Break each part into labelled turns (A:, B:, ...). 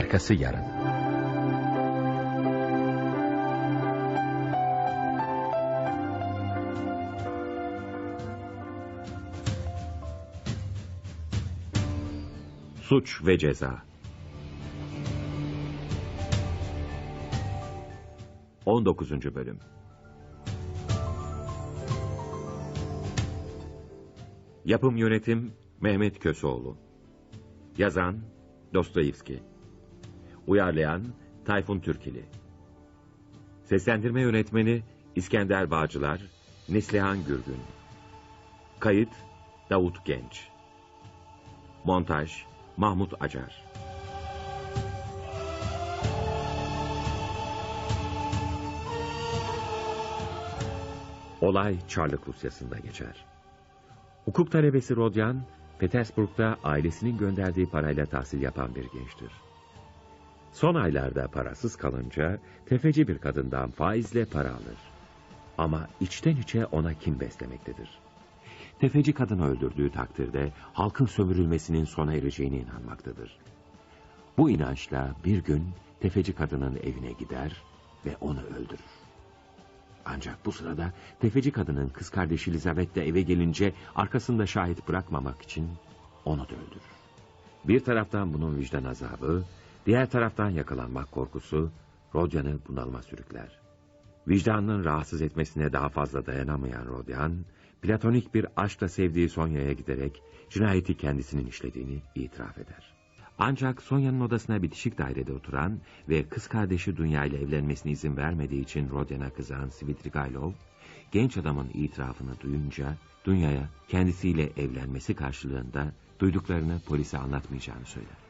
A: Arkası yarın.
B: Suç ve Ceza 19. Bölüm Yapım Yönetim Mehmet Köseoğlu Yazan Dostoyevski Uyarlayan Tayfun Türkili Seslendirme Yönetmeni İskender Bağcılar Neslihan Gürgün Kayıt Davut Genç Montaj Mahmut Acar Olay Çarlık Rusyası'nda geçer. Hukuk talebesi Rodyan, Petersburg'da ailesinin gönderdiği parayla tahsil yapan bir gençtir. Son aylarda parasız kalınca tefeci bir kadından faizle para alır. Ama içten içe ona kim beslemektedir. Tefeci kadını öldürdüğü takdirde halkın sömürülmesinin sona ereceğine inanmaktadır. Bu inançla bir gün tefeci kadının evine gider ve onu öldürür. Ancak bu sırada tefeci kadının kız kardeşi Elizabeth de eve gelince arkasında şahit bırakmamak için onu da öldürür. Bir taraftan bunun vicdan azabı, diğer taraftan yakalanmak korkusu Rodyan'ı bunalıma sürükler. Vicdanının rahatsız etmesine daha fazla dayanamayan Rodyan, platonik bir aşkla sevdiği Sonya'ya giderek cinayeti kendisinin işlediğini itiraf eder. Ancak Sonya'nın odasına bitişik dairede oturan ve kız kardeşi Dünya ile evlenmesine izin vermediği için Rodyan'a kızan Svidrigailov, genç adamın itirafını duyunca Dünya'ya kendisiyle evlenmesi karşılığında duyduklarını polise anlatmayacağını söyler.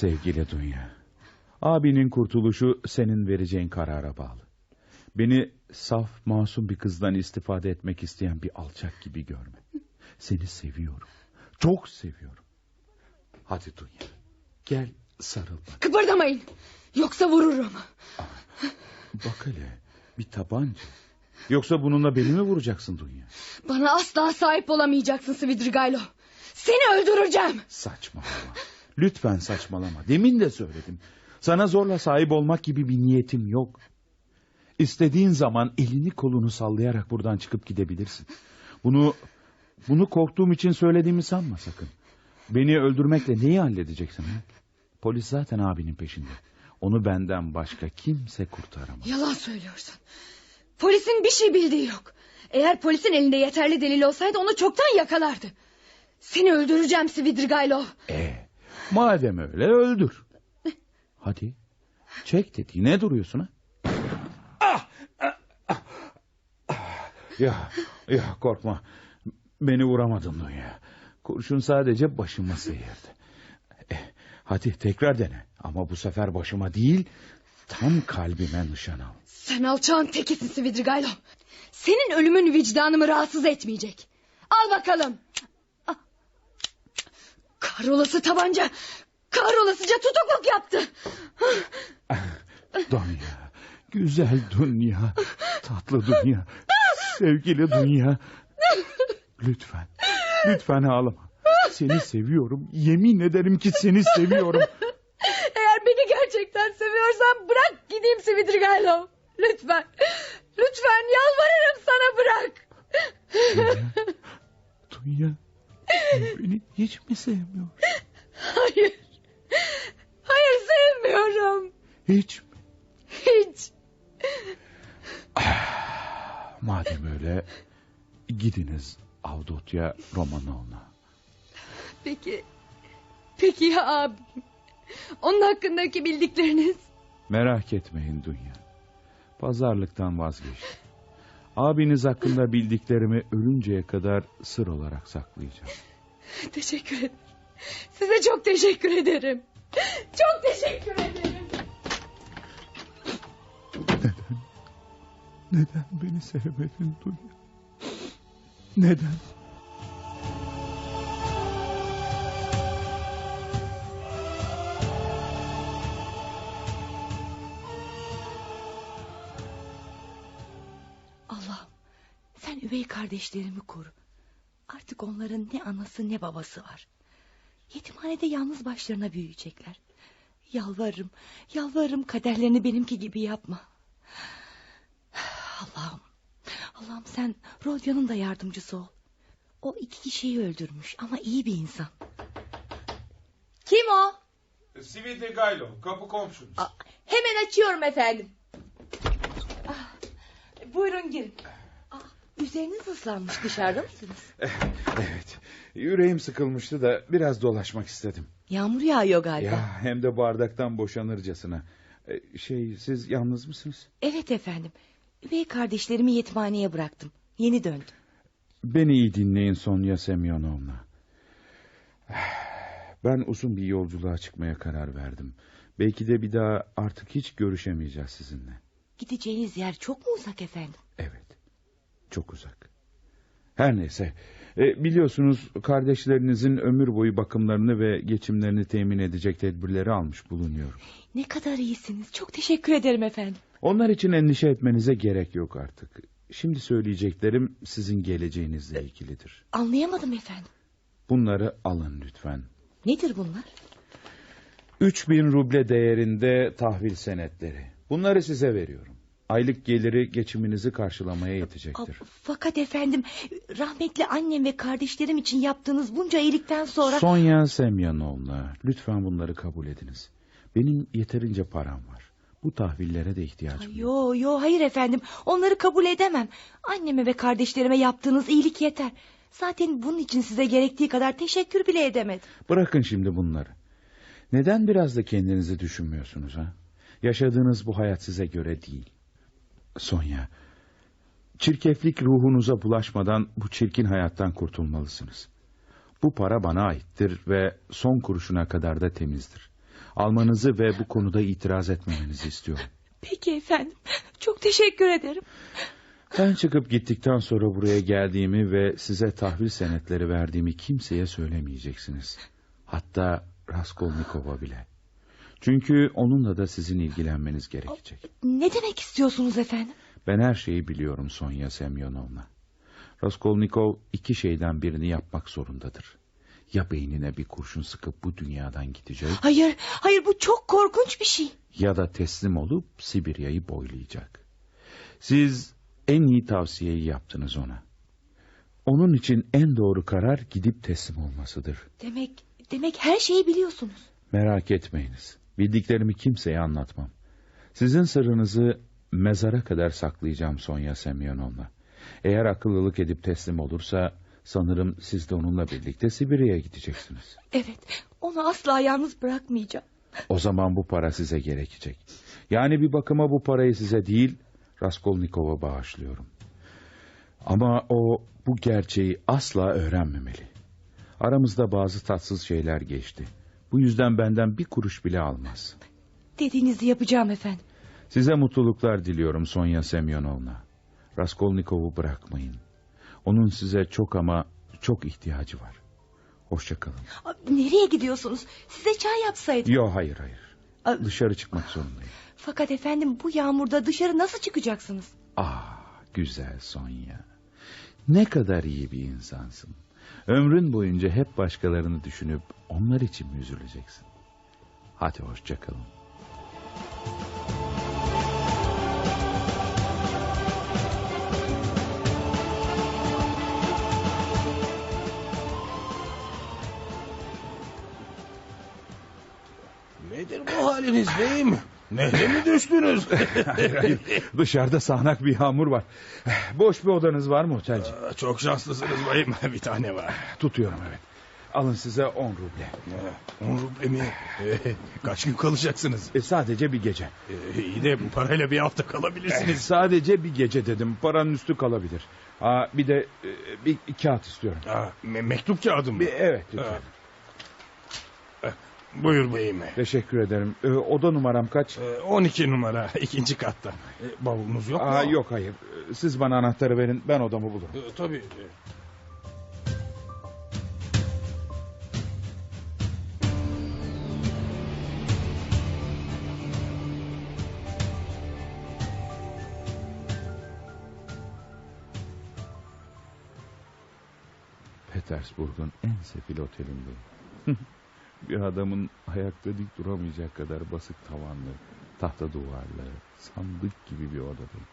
C: Sevgili Dünya. Abinin kurtuluşu senin vereceğin karara bağlı. Beni saf, masum bir kızdan istifade etmek isteyen bir alçak gibi görme. Seni seviyorum. Çok seviyorum. Hadi Dünya. Gel sarıl bana.
D: Kıpırdamayın. Yoksa vururum.
C: Bak hele bir tabanca. Yoksa bununla beni mi vuracaksın Dünya?
D: Bana asla sahip olamayacaksın Svidrigailov. Seni öldüreceğim.
C: Saçmalama. Lütfen saçmalama. Demin de söyledim. Sana zorla sahip olmak gibi bir niyetim yok. İstediğin zaman elini kolunu sallayarak buradan çıkıp gidebilirsin. Bunu bunu korktuğum için söylediğimi sanma sakın. Beni öldürmekle neyi halledeceksin? Ha? Polis zaten abinin peşinde. Onu benden başka kimse kurtaramaz.
D: Yalan söylüyorsun. Polisin bir şey bildiği yok. Eğer polisin elinde yeterli delil olsaydı onu çoktan yakalardı. Seni öldüreceğim Svidrigailov.
C: E, madem öyle öldür. Hadi. Çek tetiği. Ne duruyorsun ha? Ya, ya korkma. Beni vuramadın Dünya. Kurşun sadece başıma sıyırdı. Eh, hadi tekrar dene. Ama bu sefer başıma değil, tam kalbime nişan al.
D: Sen alçağın tekisin Svidrigailov. Senin ölümün vicdanımı rahatsız etmeyecek. Al bakalım. Ah. Kahrolası tabanca. Kahrolasıca tutukluk yaptı.
C: Dünya, güzel dünya, tatlı dünya, sevgili dünya. Lütfen, lütfen ağlama. Seni seviyorum, yemin ederim ki seni seviyorum.
D: Eğer beni gerçekten seviyorsan bırak gideyim Svidrigailov. Lütfen, lütfen yalvarırım sana bırak.
C: Dünya, dünya beni hiç mi sevmiyor?
D: Hayır, hayır sevmiyorum.
C: Hiç mi?
D: Hiç.
C: Madem öyle, gidiniz Avdotya Romanovna.
D: Peki, peki ya abim? Onun hakkındaki bildikleriniz?
C: Merak etmeyin Dünya. Pazarlıktan vazgeçtim. Abiniz hakkında bildiklerimi ölünceye kadar sır olarak saklayacağım.
D: Teşekkür ederim. Size çok teşekkür ederim. Çok teşekkür ederim.
C: Neden? Neden beni sevmedin Dünya? Neden?
A: Üvey kardeşlerimi koru. Artık onların ne anası ne babası var. Yetimhanede yalnız başlarına büyüyecekler. Yalvarırım, yalvarırım kaderlerini benimki gibi yapma. Allah'ım, Allah'ım sen Rodya'nın da yardımcısı ol. O iki kişiyi öldürmüş ama iyi bir insan.
D: Kim o?
C: Svidrigailov, kapı komşunuz.
A: Aa, hemen açıyorum efendim. Ah, buyurun girin. Üzeriniz ıslanmış dışarıda mısınız?
C: Evet, yüreğim sıkılmıştı da biraz dolaşmak istedim.
A: Yağmur yağıyor galiba.
C: Ya hem de bardaktan boşanırcasına. Ee, Şey, siz yalnız mısınız?
A: Evet efendim. Üvey kardeşlerimi yetimhaneye bıraktım. Yeni döndüm.
C: Beni iyi dinleyin Sonya Semyonovna. Ben uzun bir yolculuğa çıkmaya karar verdim. Belki de bir daha artık hiç görüşemeyeceğiz sizinle.
A: Gideceğiniz yer çok mu uzak efendim?
C: Evet, çok uzak. Her neyse, e, biliyorsunuz kardeşlerinizin ömür boyu bakımlarını ve geçimlerini temin edecek tedbirleri almış bulunuyorum.
A: Ne kadar iyisiniz. Çok teşekkür ederim efendim.
C: Onlar için endişe etmenize gerek yok artık. Şimdi söyleyeceklerim sizin geleceğinizle ilgilidir.
A: Anlayamadım efendim.
C: Bunları alın lütfen.
A: Nedir bunlar?
C: 3000 ruble değerinde tahvil senetleri. Bunları size veriyorum. Aylık geliri geçiminizi karşılamaya yetecektir.
A: Fakat efendim rahmetli annem ve kardeşlerim için yaptığınız bunca iyilikten sonra...
C: Sonya Semyonovna, lütfen bunları kabul ediniz. Benim yeterince param var. Bu tahvillere de ihtiyacım yok.
A: Yo yo hayır efendim onları kabul edemem. Anneme ve kardeşlerime yaptığınız iyilik yeter. Zaten bunun için size gerektiği kadar teşekkür bile edemedim.
C: Bırakın şimdi bunları. Neden biraz da kendinizi düşünmüyorsunuz ha? Yaşadığınız bu hayat size göre değil. Sonya, çirkeflik ruhunuza bulaşmadan bu çirkin hayattan kurtulmalısınız. Bu para bana aittir ve son kuruşuna kadar da temizdir. Almanızı ve bu konuda itiraz etmemenizi istiyorum.
A: Peki efendim çok teşekkür ederim.
C: Ben çıkıp gittikten sonra buraya geldiğimi ve size tahvil senetleri verdiğimi kimseye söylemeyeceksiniz. Hatta Raskolnikov'a bile. Çünkü onunla da sizin ilgilenmeniz gerekecek.
A: Ne demek istiyorsunuz efendim?
C: Ben her şeyi biliyorum Sonya Semyonovna. Raskolnikov iki şeyden birini yapmak zorundadır. Ya beynine bir kurşun sıkıp bu dünyadan gidecek
A: Hayır hayır bu çok korkunç bir şey.
C: ya da teslim olup Sibirya'yı boylayacak. Siz en iyi tavsiyeyi yaptınız ona. Onun için en doğru karar gidip teslim olmasıdır.
A: Demek demek her şeyi biliyorsunuz.
C: Merak etmeyiniz. Bildiklerimi kimseye anlatmam. Sizin sırrınızı mezara kadar saklayacağım Sonya Semyonovna. Eğer akıllılık edip teslim olursa sanırım siz de onunla birlikte Sibirya'ya gideceksiniz.
A: Evet onu asla yalnız bırakmayacağım.
C: O zaman bu para size gerekecek. Yani bir bakıma bu parayı size değil Raskolnikov'a bağışlıyorum. Ama o bu gerçeği asla öğrenmemeli. Aramızda bazı tatsız şeyler geçti. Bu yüzden benden bir kuruş bile almaz.
A: Dediğinizi yapacağım efendim.
C: Size mutluluklar diliyorum Sonya Semyonovna. Raskolnikov'u bırakmayın. Onun size çok ama çok ihtiyacı var. Hoşçakalın.
A: Nereye gidiyorsunuz? Size çay yapsaydım.
C: Yo hayır hayır.
A: Aa,
C: Dışarı çıkmak zorundayım.
A: Fakat efendim bu yağmurda dışarı nasıl çıkacaksınız?
C: Ah güzel Sonya. Ne kadar iyi bir insansın. Ömrün boyunca hep başkalarını düşünüp onlar için mi üzüleceksin? Hadi hoşçakalın.
E: Nedir bu haliniz beyim? Nehre mi düştünüz?
C: hayır, hayır. Dışarıda sağanak bir yağmur var. Boş bir odanız var mı otelci?
E: Aa, Çok şanslısınız bayım. Bir tane var.
C: Tutuyorum evet. Alın size 10 ruble.
E: Ee, On ruble mi? Ee, Kaç gün kalacaksınız?
C: E, sadece bir gece.
E: Ee, İyi de bu parayla bir hafta kalabilirsiniz.
C: Sadece bir gece dedim. Paranın üstü kalabilir. Aa, bir de e, bir, kağıt istiyorum.
E: Aa, me- mektup kağıdı mı?
C: Bir, evet lütfen.
E: Ee, Buyur beyim.
C: Teşekkür ederim. Ee, oda numaram kaç?
E: Ee, 12 numara ikinci katta. Ee, Bavulunuz yok mu?
C: Aa, yok hayır. Ee, Siz bana anahtarı verin. Ben odamı bulurum.
E: Ee, Tabii.
C: Petersburg'un en sefil otelindeyim. bir adamın ayakta dik duramayacak kadar basık tavanlı, tahta duvarlı, sandık gibi bir odadayım.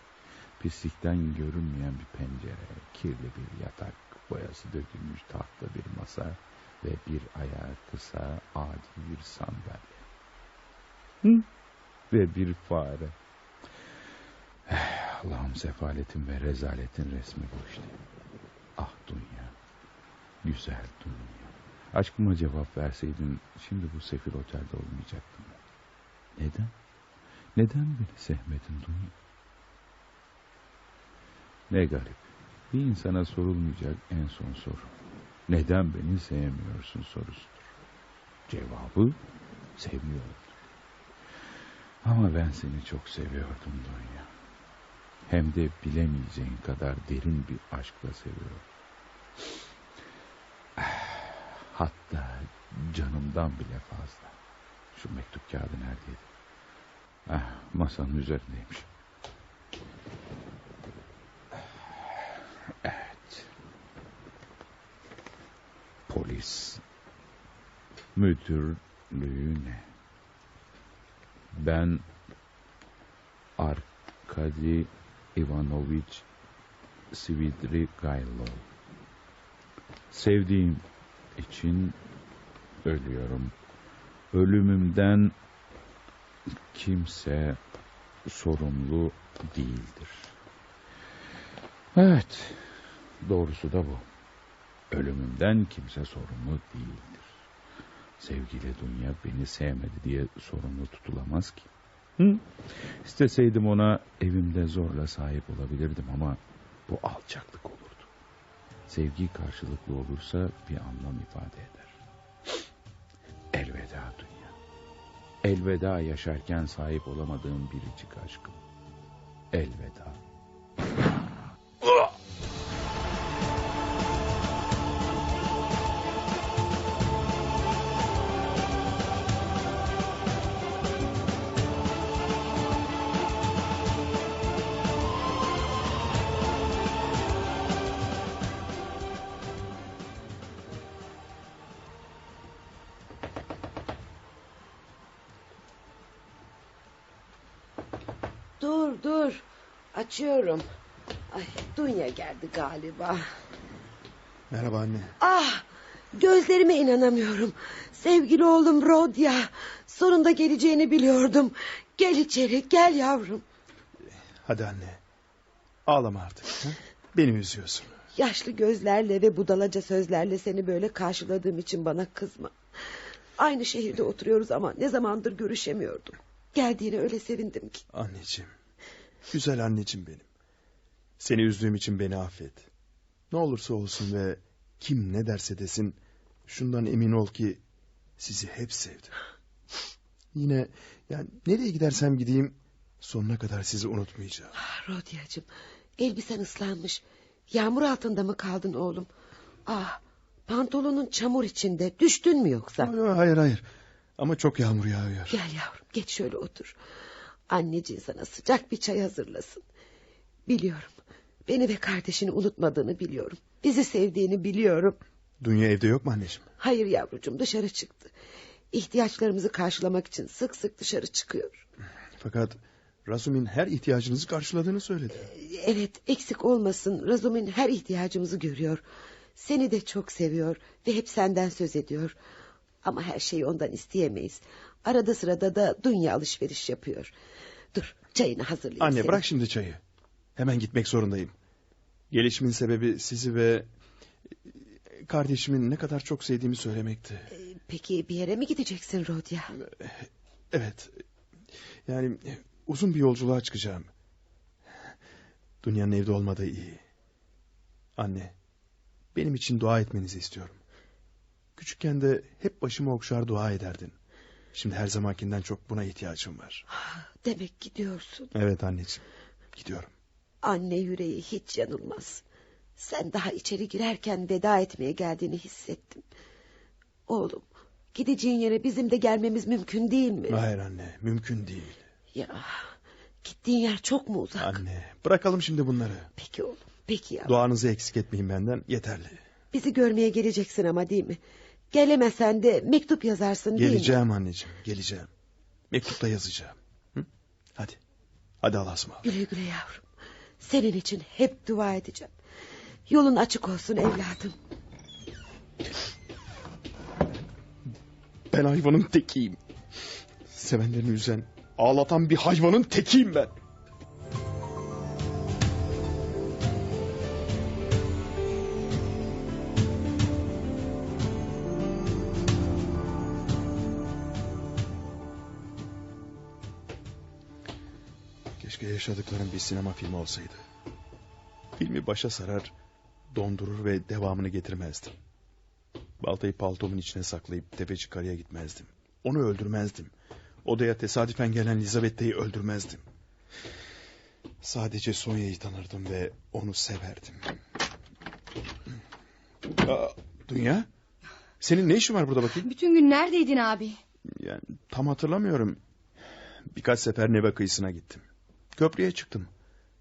C: Pislikten görünmeyen bir pencere, kirli bir yatak, boyası dökülmüş tahta bir masa ve bir ayağı kısa adi bir sandalye. Hı? Ve bir fare. Eh, Allah'ım sefaletin ve rezaletin resmi bu işte. Ah dünya, güzel dünya. Aşkıma cevap verseydin şimdi bu sefil otelde olmayacaktım. Neden? Neden beni sevmedin dünya? Ne garip. Bir insana sorulmayacak en son soru. Neden beni sevmiyorsun sorusudur. Cevabı sevmiyorum. Ama ben seni çok seviyordum Donya. Hem de bilemeyeceğin kadar derin bir aşkla seviyorum. Hatta canımdan bile fazla. Şu mektup kağıdı neredeydi? Ah, masanın üzerindeymiş. Evet. Polis müdürlüğüne. Ben Arkadi Ivanoviç Svidrigaylov. Sevdiğim için ölüyorum. Ölümümden kimse sorumlu değildir. Evet, doğrusu da bu. Ölümümden kimse sorumlu değildir. Sevgili dünya beni sevmedi diye sorumlu tutulamaz ki. Hı? İsteseydim ona evimde zorla sahip olabilirdim ama bu alçaklık olurdu. Sevgi karşılıklı olursa bir anlam ifade eder. Elveda dünya. Elveda yaşarken sahip olamadığım biricik aşkım. Elveda.
F: Dur dur. Açıyorum. Ay Dunya geldi galiba.
E: Merhaba anne.
F: Ah gözlerime inanamıyorum. Sevgili oğlum Rodya. Sonunda geleceğini biliyordum. Gel içeri gel yavrum.
E: Hadi anne. Ağlama artık. ha? Beni üzüyorsun.
F: Yaşlı gözlerle ve budalaca sözlerle seni böyle karşıladığım için bana kızma. Aynı şehirde oturuyoruz ama ne zamandır görüşemiyordum. Geldiğine öyle sevindim ki.
E: Anneciğim. Güzel anneciğim benim. Seni üzdüğüm için beni affet. Ne olursa olsun ve kim ne derse desin... ...şundan emin ol ki sizi hep sevdim. Yine yani nereye gidersem gideyim... ...sonuna kadar sizi unutmayacağım.
F: Ah, Rodyacığım elbisen ıslanmış. Yağmur altında mı kaldın oğlum? Ah pantolonun çamur içinde düştün mü yoksa?
E: Hayır hayır. hayır. Ama çok yağmur yağıyor.
F: Gel yavrum geç şöyle otur. Anneciğin sana sıcak bir çay hazırlasın. Biliyorum beni ve kardeşini unutmadığını biliyorum. Bizi sevdiğini biliyorum.
E: Dünya evde yok mu anneciğim?
F: Hayır yavrucuğum dışarı çıktı. İhtiyaçlarımızı karşılamak için sık sık dışarı çıkıyor.
E: Fakat Razum'in her ihtiyacınızı karşıladığını söyledi.
F: Evet eksik olmasın Razum'in her ihtiyacımızı görüyor. Seni de çok seviyor ve hep senden söz ediyor. Ama her şeyi ondan isteyemeyiz. Arada sırada da dünya alışveriş yapıyor. Dur çayını hazırlayayım
E: Anne
F: senin.
E: bırak şimdi çayı. Hemen gitmek zorundayım. Gelişimin sebebi sizi ve e, kardeşimin ne kadar çok sevdiğimi söylemekti.
F: Ee, Peki bir yere mi gideceksin Rodya?
E: Evet. Yani e, uzun bir yolculuğa çıkacağım. Dünyanın evde olmadığı iyi. Anne, benim için dua etmenizi istiyorum. Küçükken de hep başımı okşar dua ederdin. Şimdi her zamankinden çok buna ihtiyacım var.
F: Demek gidiyorsun.
E: Evet anneciğim, gidiyorum.
F: Anne yüreği hiç yanılmaz. Sen daha içeri girerken veda etmeye geldiğini hissettim. Oğlum gideceğin yere bizim de gelmemiz mümkün değil mi?
E: Hayır anne, mümkün değil.
F: Ya gittiğin yer çok mu uzak?
E: Anne, bırakalım şimdi bunları.
F: Peki oğlum peki ya.
E: Duanızı eksik etmeyin benden, yeterli.
F: Bizi görmeye geleceksin ama değil mi? Gelemesen de mektup yazarsın değil mi?
E: Geleceğim anneciğim, geleceğim. Mektupta yazacağım. Hı? Hadi. Hadi Allah'a ısmarladık.
F: Güle güle yavrum. Senin için hep dua edeceğim. Yolun açık olsun evladım.
E: Ben hayvanın tekiyim. Sevenlerini üzen, ağlatan bir hayvanın tekiyim ben. Yaşadıklarım bir sinema filmi olsaydı. Filmi başa sarar, dondurur ve devamını getirmezdim. Baltayı paltomun içine saklayıp tefeci karıya gitmezdim. Onu öldürmezdim. Odaya tesadüfen gelen Elizabeth'i öldürmezdim. Sadece Sonya'yı tanırdım ve onu severdim. Aa, Dünya? Senin ne işin var burada bakayım?
D: Bütün gün neredeydin abi?
E: Yani tam hatırlamıyorum. Birkaç sefer Neva kıyısına gittim. Köprüye çıktım.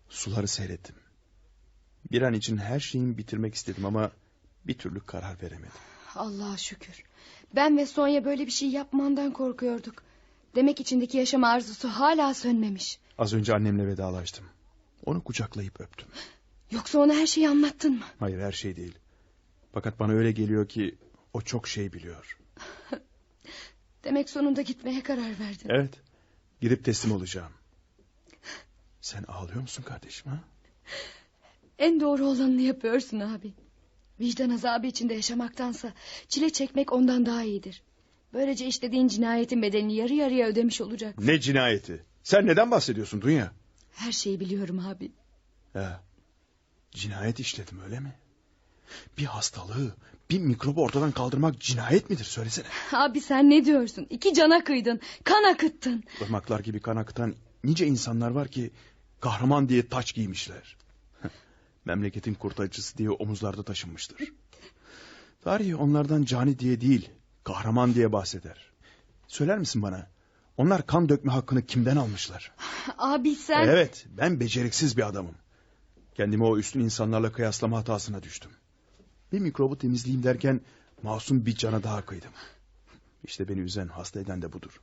E: Suları seyrettim. Bir an için her şeyimi bitirmek istedim ama bir türlü karar veremedim.
D: Allah'a şükür. Ben ve Sonya böyle bir şey yapmandan korkuyorduk. Demek içindeki yaşam arzusu hala sönmemiş.
E: Az önce annemle vedalaştım. Onu kucaklayıp öptüm.
D: Yoksa ona her şeyi anlattın mı?
E: Hayır her şey değil. Fakat bana öyle geliyor ki o çok şey biliyor.
D: Demek sonunda gitmeye karar verdin.
E: Evet. Girip teslim olacağım. Sen ağlıyor musun kardeşim ha?
D: En doğru olanını yapıyorsun abi. Vicdan azabı içinde yaşamaktansa çile çekmek ondan daha iyidir. Böylece işlediğin cinayetin bedelini yarı yarıya ödemiş olacaksın.
E: Ne cinayeti? Sen neden bahsediyorsun Dünya?
D: Her şeyi biliyorum abi.
E: He. Cinayet işledim öyle mi? Bir hastalığı, bir mikrobu ortadan kaldırmak cinayet midir söylesene.
D: Abi sen ne diyorsun? İki cana kıydın, kan akıttın.
E: Irmaklar gibi kan akıtan nice insanlar var ki kahraman diye taç giymişler. Memleketin kurtarıcısı diye omuzlarda taşınmıştır. Tarih onlardan cani diye değil, kahraman diye bahseder. Söyler misin bana? Onlar kan dökme hakkını kimden almışlar?
D: Abi sen...
E: Evet, ben beceriksiz bir adamım. Kendimi o üstün insanlarla kıyaslama hatasına düştüm. Bir mikrobu temizleyeyim derken masum bir cana daha kıydım. İşte beni üzen, hasta eden de budur.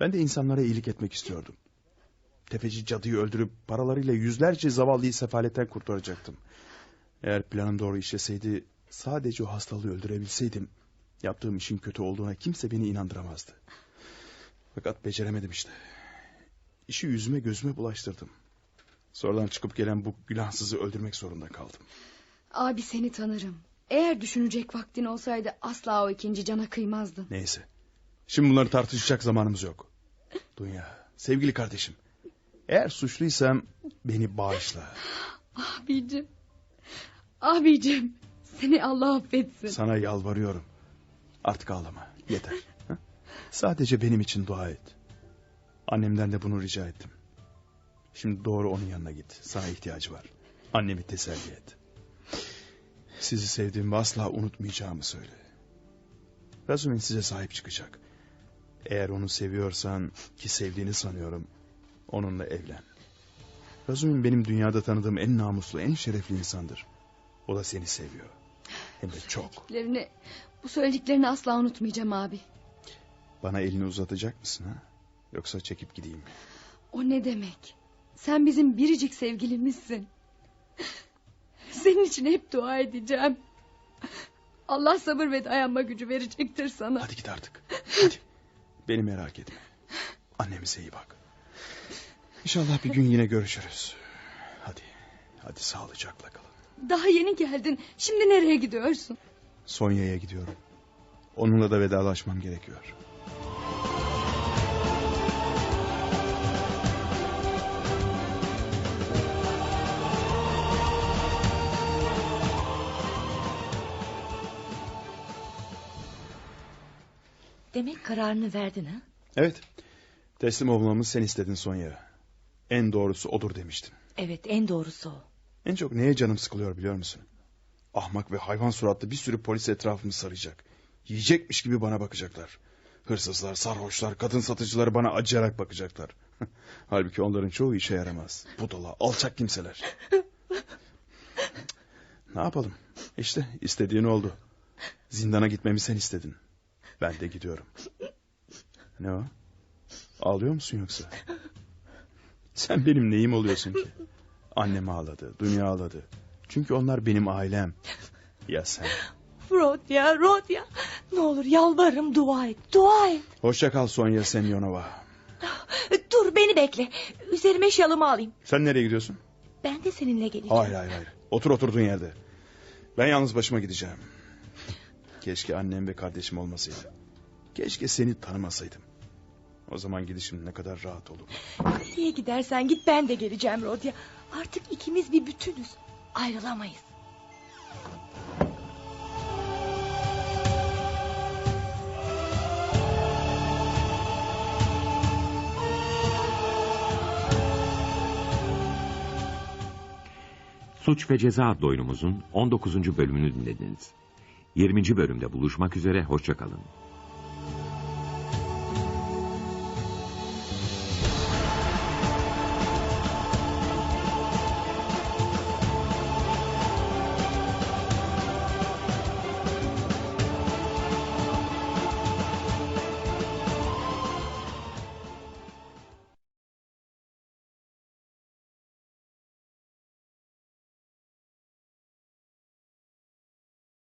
E: Ben de insanlara iyilik etmek istiyordum. Tefeci cadıyı öldürüp paralarıyla yüzlerce zavallıyı sefaletten kurtaracaktım. Eğer planım doğru işleseydi sadece o hastalığı öldürebilseydim yaptığım işin kötü olduğuna kimse beni inandıramazdı. Fakat beceremedim işte. İşi yüzüme gözüme bulaştırdım. Sonradan çıkıp gelen bu günahsızı öldürmek zorunda kaldım.
D: Abi seni tanırım. Eğer düşünecek vaktin olsaydı asla o ikinci cana kıymazdın.
E: Neyse. Şimdi bunları tartışacak zamanımız yok. Dünya, sevgili kardeşim. Eğer suçluysam beni bağışla.
D: Abicim. Abicim. Seni Allah affetsin.
E: Sana yalvarıyorum. Artık ağlama. Yeter. Ha? Sadece benim için dua et. Annemden de bunu rica ettim. Şimdi doğru onun yanına git. Sana ihtiyacı var. Annemi teselli et. Sizi sevdiğimi asla unutmayacağımı söyle. Razumin size sahip çıkacak. Eğer onu seviyorsan ki sevdiğini sanıyorum onunla evlen. Razumin benim dünyada tanıdığım en namuslu en şerefli insandır. O da seni seviyor. Hem de çok.
D: Söylediklerini, bu söylediklerini asla unutmayacağım abi.
E: Bana elini uzatacak mısın ha? Yoksa çekip gideyim mi?
D: O ne demek? Sen bizim biricik sevgilimizsin. Senin için hep dua edeceğim. Allah sabır ve dayanma gücü verecektir sana.
E: Hadi git artık. Hadi. Beni merak etme. Annemize iyi bak. İnşallah bir gün yine görüşürüz. Hadi. Hadi sağlıcakla kalın.
D: Daha yeni geldin. Şimdi nereye gidiyorsun?
E: Sonya'ya gidiyorum. Onunla da vedalaşmam gerekiyor.
A: Demek kararını verdin ha?
E: Evet. Teslim olmamı sen istedin Sonya. En doğrusu odur demiştin.
A: Evet en doğrusu o.
E: En çok neye canım sıkılıyor biliyor musun? Ahmak ve hayvan suratlı bir sürü polis etrafımı saracak. Yiyecekmiş gibi bana bakacaklar. Hırsızlar, sarhoşlar, kadın satıcıları bana acıyarak bakacaklar. Halbuki onların çoğu işe yaramaz. Budala, alçak kimseler. Ne yapalım? İşte istediğin oldu. Zindana gitmemi sen istedin. Ben de gidiyorum. Ne o? Ağlıyor musun yoksa? Sen benim neyim oluyorsun ki? Annem ağladı, dünya ağladı. Çünkü onlar benim ailem. Ya sen?
A: Rodya, Rodya. Ne olur yalvarırım dua et, dua et.
E: Hoşça kal Sonya Semyonova.
A: Dur beni bekle. Üzerime şalımı alayım.
E: Sen nereye gidiyorsun?
A: Ben de seninle geleceğim.
E: Hayır hayır hayır. Otur oturduğun yerde. Ben yalnız başıma gideceğim. Keşke annem ve kardeşim olmasaydı. Keşke seni tanımasaydım. O zaman gidişim ne kadar rahat olur.
A: Nereye gidersen git ben de geleceğim Rodya. Artık ikimiz bir bütünüz. Ayrılamayız.
B: Suç ve Ceza adlı oyunumuzun 19. bölümünü dinlediniz. 20. bölümde buluşmak üzere, hoşçakalın.